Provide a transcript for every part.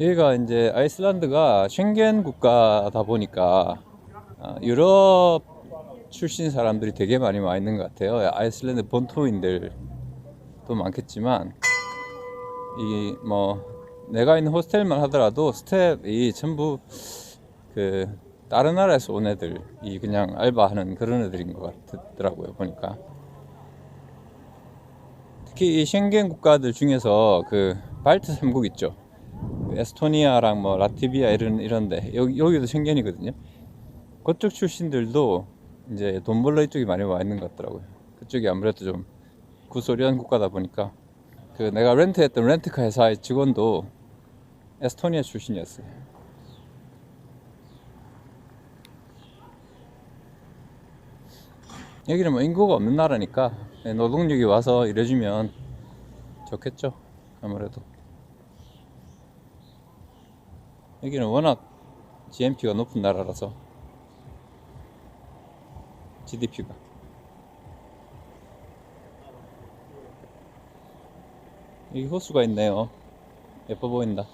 여기가 이제 아이슬란드가 쉥겐 국가다 보니까 어, 유럽 출신 사람들이 되게 많이 와 있는 것 같아요. 아이슬란드 본토인들도 많겠지만 이 뭐 내가 있는 호스텔만 하더라도 스텝이 전부 그 다른 나라에서 온 애들이 그냥 알바하는 그런 애들인 것 같더라고요 보니까 특히 이 쉥겐 국가들 중에서 그 발트 3국 있죠 그 에스토니아랑 뭐 라트비아 이런 이런데 여기 여기도 쉥겐이거든요 그쪽 출신들도 이제 돈 벌러 이쪽에 많이 와 있는 것 같더라고요 그쪽이 아무래도 좀 구소련 국가다 보니까 그 내가 렌트했던 렌트카 회사의 직원도 에스토니아 출신이었어요. 여기는 뭐 인구가 없는 나라니까 네, 노동력이 와서 일해주면 좋겠죠. 아무래도 여기는 워낙 GNP가 높은 나라라서 GDP가 여기 호수가 있네요. 예뻐 보인다.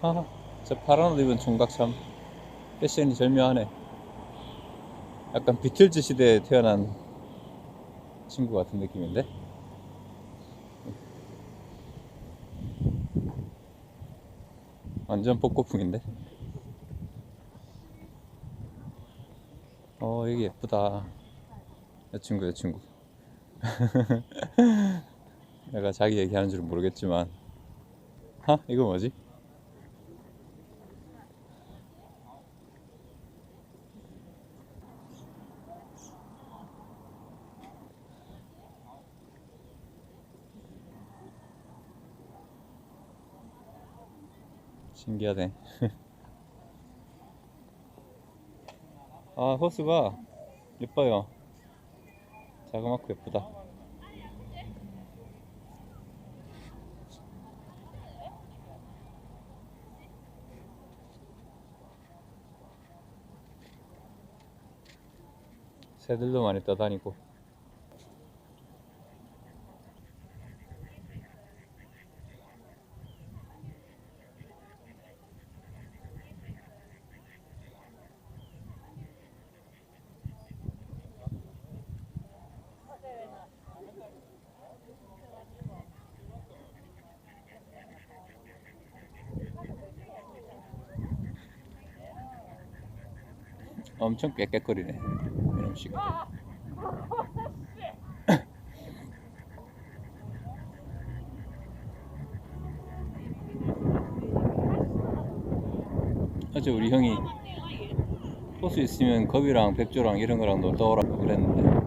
하하, 저 파란 옷 입은 총각 참 패션이 절묘하네. 약간 비틀즈 시대에 태어난 친구 같은 느낌인데? 완전 복고풍인데? 어, 여기 예쁘다. 여친구, 여친구. 내가 자기 얘기하는 줄은 모르겠지만, 하? 이거 뭐지? 신기하네. 아, 호수가 예뻐요. 자그맣고 예쁘다. 새들도 많이 떠다니고. 엄청 깨끗거리네. 식으로. 어제 우리 형이 호수 있으면 겁이랑 백조랑 이런 거랑 놀다 오라고 그랬는데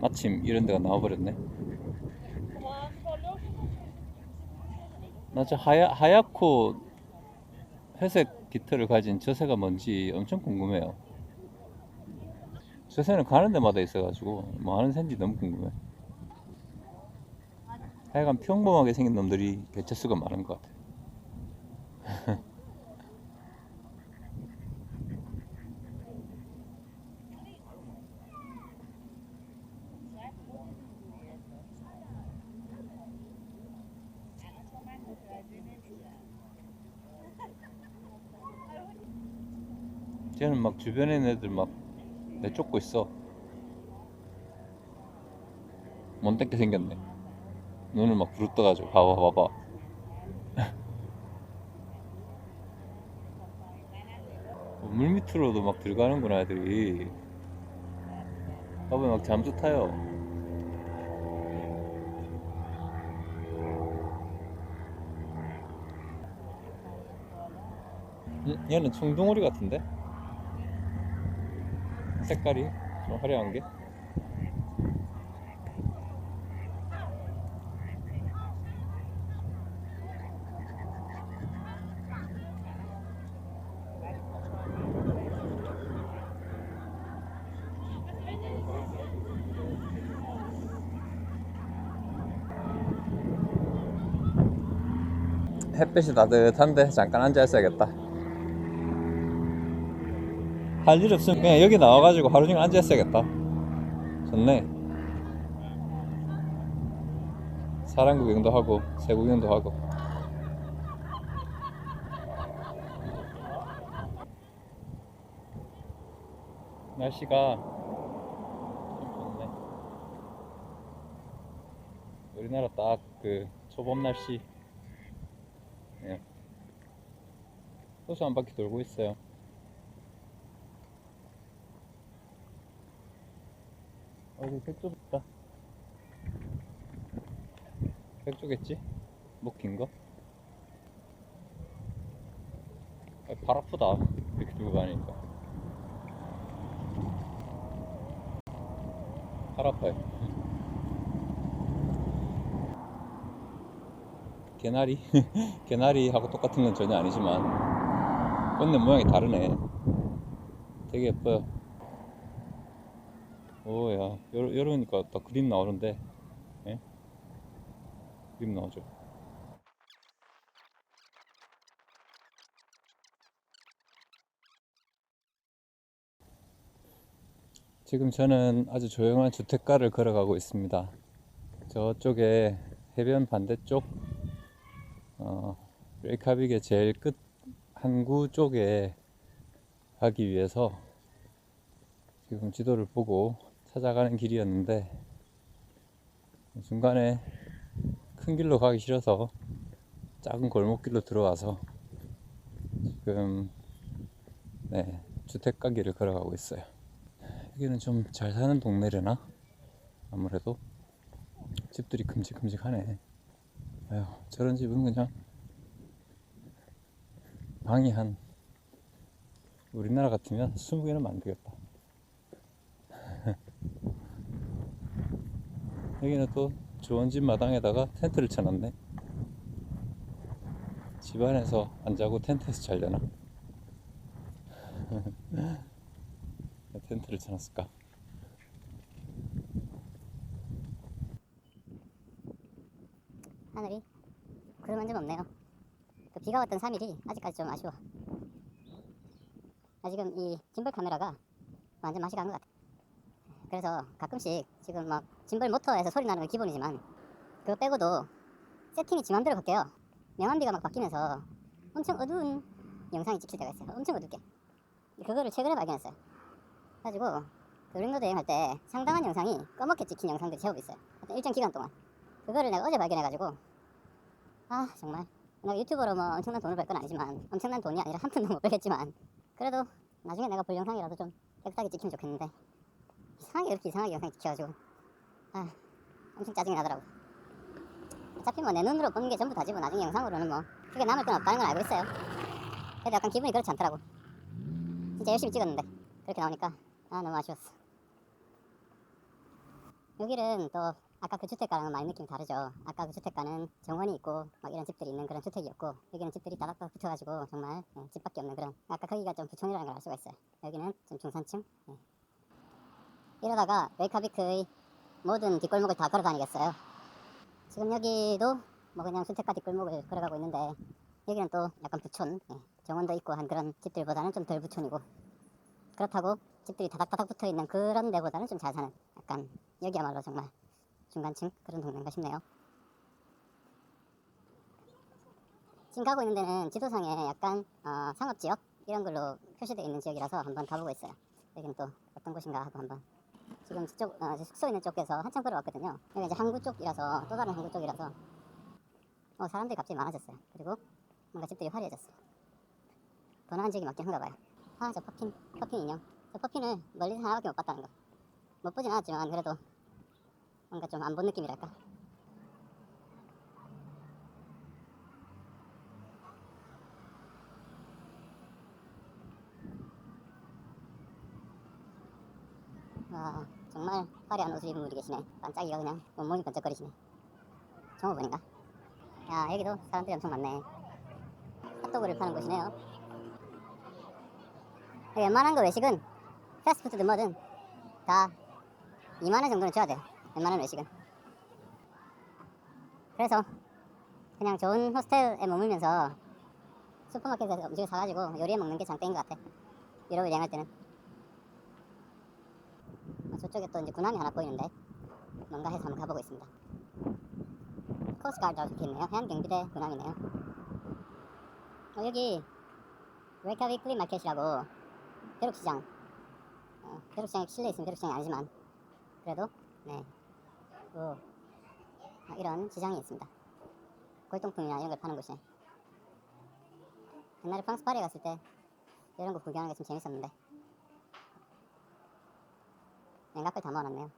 마침 이런 데가 나와버렸네. 나 저 하얗, 하얗고 회색 깃털을 가진 저 새가 뭔지 엄청 궁금해요. 저 새는 가는 데마다 있어가지고 뭐 하는 새인지 너무 궁금해. 하여간 평범하게 생긴 놈들이 개체수가 많은 것 같아. 쟤는 막 주변에 애들 막 내쫓고 있어. 못되게 생겼네. 눈을 막 부릅떠가지고 봐봐 봐봐. 어, 물 밑으로도 막 들어가는구나 애들이. 봐봐 막 잠수 타요. 얘- 얘는 청둥오리 같은데? 색깔이 좀 화려한 게 햇빛이 따뜻한데 잠깐 앉아 있어야겠다. 할 일 없으면 그냥 여기 나와가지고 하루 종일 앉아 있어야겠다. 좋네. 사람 구경도 하고 새 구경도 하고 날씨가 참 좋네 우리나라 딱 그 초봄 날씨 예. 호수 한 바퀴 돌고 있어요 어, 여기 백조 있다 백조겠지? 먹힌 거? 아, 발 아프다 이렇게 들고 다니니까 팔 아파요 개나리? 개나리하고 똑같은 건 전혀 아니지만 꽃잎 모양이 다르네 되게 예뻐요 오야 이러니까 딱 그림 나오는데. 예? 그림 나오죠. 지금 저는 아주 조용한 주택가를 걸어가고 있습니다. 저쪽에 해변 반대쪽 어, 레이카빅의 제일 끝 항구 쪽에 가기 위해서 지금 지도를 보고 찾아가는 길이었는데 중간에 큰 길로 가기 싫어서 작은 골목길로 들어와서 지금 네 주택가 길을 걸어가고 있어요. 여기는 좀 잘 사는 동네려나? 아무래도 집들이 큼직큼직하네. 아휴 저런 집은 그냥 방이 한 우리나라 같으면 20개는 만들겠다. 여기는 또 좋은 집 마당에다가 텐트를 쳐놨네. 집 안에서 안 자고 텐트에서 잘려나? 왜 텐트를 쳐놨을까? 하늘이 구름 한점 없네요. 그 비가 왔던 3일이 아직까지 좀 아쉬워. 나 지금 이 짐벌 카메라가 완전 맛이 간것 같아. 그래서 가끔씩 지금 막 짐벌 모터에서 소리 나는 건 기본이지만 그거 빼고도 세팅이 지 맘대로 바뀌어요. 명암비가 막 바뀌면서 엄청 어두운 영상이 찍힐 때가 있어요. 엄청 어둡게. 그거를 최근에 발견했어요. 그래가지고 그 링로드 여행할 때 상당한 영상이 검게 찍힌 영상들이 제법 있어요. 어떤 일정 기간 동안. 그거를 내가 어제 발견해가지고 아 정말 내가 유튜버로 뭐 엄청난 돈을 벌 건 아니지만 엄청난 돈이 아니라 한 푼도 못 벌겠지만 그래도 나중에 내가 볼 영상이라도 좀 깨끗하게 찍히면 좋겠는데 이상하게 이렇게 이상하게 영상이 찍혀가지고 아 엄청 짜증이 나더라고 어차피 뭐 내 눈으로 보는 게 전부 다지 뭐 나중에 영상으로는 뭐 그게 남을 건 없다는 건 알고 있어요 그래도 약간 기분이 그렇지 않더라고 진짜 열심히 찍었는데 그렇게 나오니까 아 너무 아쉬웠어 여기는 또 아까 그 주택가랑은 많이 느낌이 다르죠. 아까 그 주택가는 정원이 있고 막 이런 집들이 있는 그런 주택이었고 여기는 집들이 따닥따닥 붙어가지고 정말 예, 집밖에 없는 그런 아까 거기가 좀 부촌이라는 걸 알 수가 있어요. 여기는 좀 중산층. 예. 이러다가 레이카비크의 모든 뒷골목을 다 걸어 다니겠어요. 지금 여기도 뭐 그냥 주택가 뒷골목을 걸어가고 있는데 여기는 또 약간 부촌, 예, 정원도 있고 한 그런 집들보다는 좀 덜 부촌이고 그렇다고 집들이 다닥다닥 붙어 있는 그런 데보다는 좀 잘 사는 약간 여기야말로 정말 중간층 그런 동네인가 싶네요. 지금 가고 있는 데는 지도상에 약간 어, 상업지역 이런 걸로 표시되어 있는 지역이라서 한번 가보고 있어요. 여기는 또 어떤 곳인가 하고 한번 지금 저쪽 어, 저 숙소 있는 쪽에서 한참 걸어왔거든요. 여기 이제 항구 쪽이라서 또 다른 항구 쪽이라서 어, 사람들이 갑자기 많아졌어요. 그리고 뭔가 집들이 화려해졌어요. 번화한 지역이 맞긴 한가 봐요. 아 저 퍼핀 퍼핀 인형 저 퍼핀을 멀리서 하나밖에 못 봤다는 거. 못 보진 않았지만 그래도 뭔가 좀 안 본 느낌이랄까. 와 정말 화려한 옷을 입은 분이 계시네. 반짝이가 그냥 온몸이 번쩍거리시네. 종업원인가? 야 여기도 사람들이 엄청 많네. 핫도그를 파는 곳이네요. 여기 웬만한 거 외식은 패스트푸드든 뭐든 다 2만원 정도는 줘야 돼요. 웬만한 외식은. 그래서 그냥 좋은 호스텔에 머물면서 슈퍼마켓에서 음식을 사가지고 요리해 먹는 게 장땡인 것 같아. 유럽을 여행할 때는. 어, 저쪽에 또 이제 군함이 하나 보이는데 뭔가 해서 한번 가보고 있습니다. 코스가드 적혀 있네요. 해안경비대 군함이네요. 어, 여기 레이카빅 플리 마켓이라고 벼룩시장 어, 벼룩시장에 실내 있으면 벼룩시장이 아니지만 그래도 네 그, 아, 이런 시장이 있습니다. 골동품이나 이런 걸 파는 곳이 옛날에 프랑스 파리에 갔을 때 이런 거 구경하는 게 좀 재밌었는데 냉각 걸다 모아놨네요.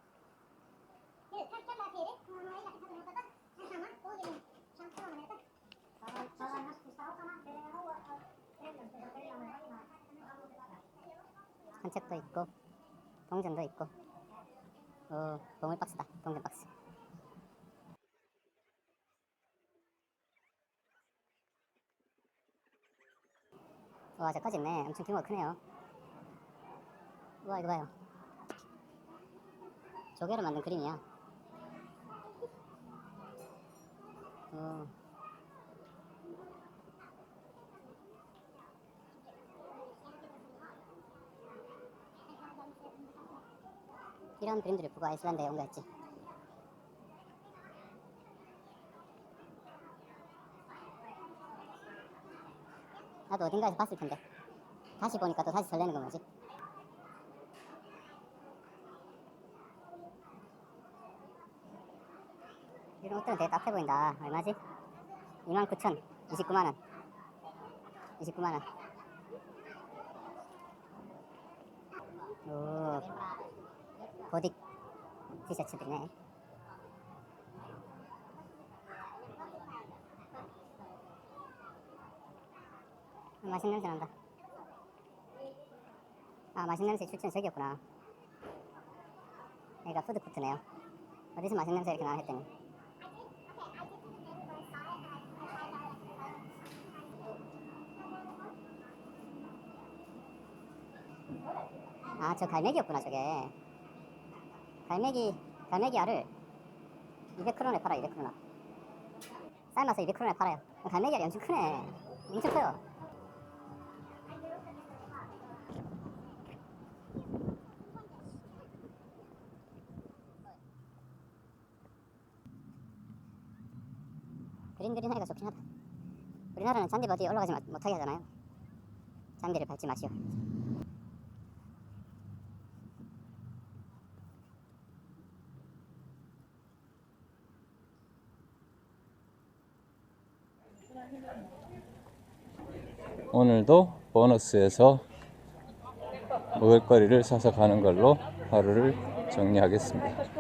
산책도 있고 동전도 있고. 어 보물 박스다. 동전 박스. 와 저까지 있네. 엄청 규모가 크네요. 우와 이거 봐요 조개로 만든 그림이야 어. 이런 그림들을 보고 아이슬란드에 온 거였지. 나도 어딘가에서 봤을 텐데 다시 보니까 또 다시 설레는 건 뭐지? 이런 옷들은 되게 따뜻해 보인다. 얼마지? 29,000, 29만 원. 29만 원. 오, 보딕 티셔츠들이네. 음, 맛있는 냄새 난다. 아, 맛있는 냄새 출처는 저기였구나. 여기가 푸드코트네요. 어디서 맛있는 냄새 이렇게 나나 했더니. 아, 저 갈매기였구나, 저게. 갈매기, 갈매기 알을 200크론에 팔아, 200크론. 삶아서 200크론에 팔아요. 갈매기 알이 엄청 크네. 엄청 커요. 그림 그리는 애가 좋긴 하다. 우리나라는 잔디밭 어디 올라가지 마- 못하게 하잖아요. 잔디를 밟지 마시오. 오늘도 보너스에서 먹을거리를 사서 가는 걸로 하루를 정리하겠습니다.